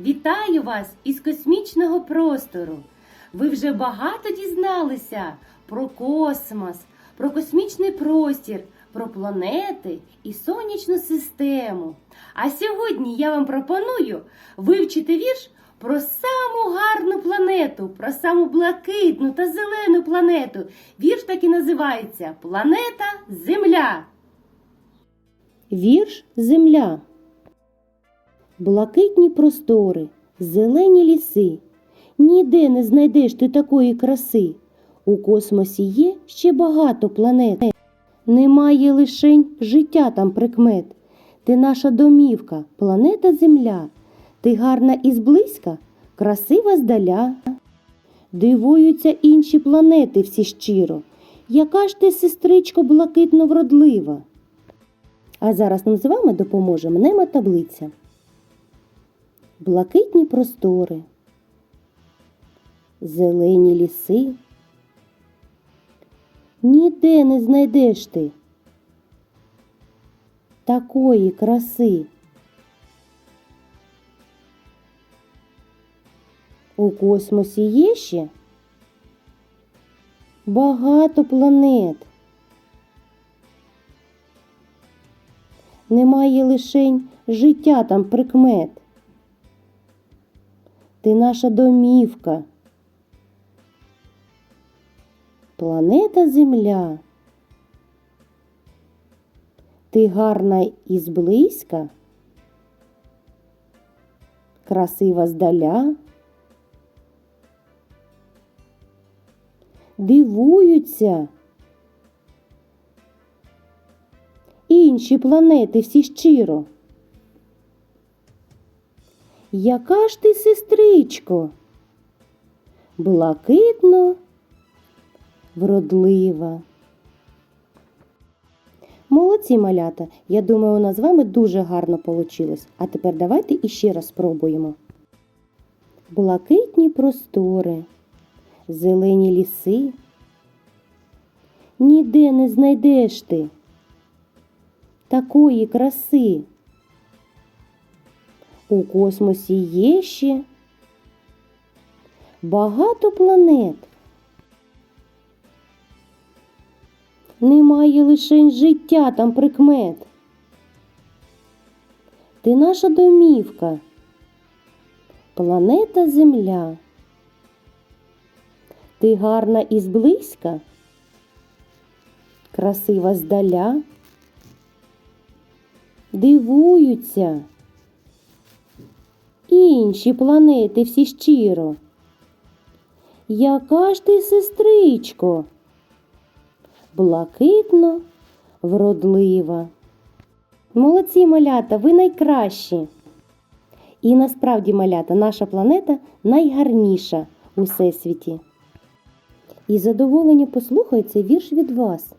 Вітаю вас із космічного простору. Ви вже багато дізналися про космос, про космічний простір, про планети і сонячну систему. А сьогодні я вам пропоную вивчити вірш про саму гарну планету, про саму блакитну та зелену планету. Вірш так і називається Планета Земля. Вірш Земля. Блакитні простори, зелені ліси. Ніде не знайдеш ти такої краси. У космосі є ще багато планет. Немає лишень життя там прикмет. Ти наша домівка, планета Земля. Ти гарна і зблизька, красива здаля. Дивуються інші планети всі щиро. Яка ж ти, сестричко, блакитно вродлива? А зараз нам з вами допоможе мнема таблиця. Блакитні простори, зелені ліси. Ніде не знайдеш ти такої краси. У космосі є ще багато планет. Немає лишень життя там прикмет. Ти наша домівка. Планета Земля. Ти гарна і зблизька, красива здаля. Дивуються. Інші планети всі щиро. Яка ж ти, сестричко? Блакитно, вродлива. Молодці малята. Я думаю, у нас з вами дуже гарно вийшло. А тепер давайте іще раз спробуємо. Блакитні простори, зелені ліси. Ніде не знайдеш ти такої краси. У космосі є ще багато планет. Немає лишень життя там прикмет. Ти наша домівка, планета Земля. Ти гарна і зблизька, красива здаля. Дивуються. Інші планети всі щиро. Яка ж ти, сестричко? Блакитно, вродлива. Молодці малята, ви найкращі. І насправді, малята, наша планета найгарніша у всесвіті. І задоволення послухаю цей вірш від вас.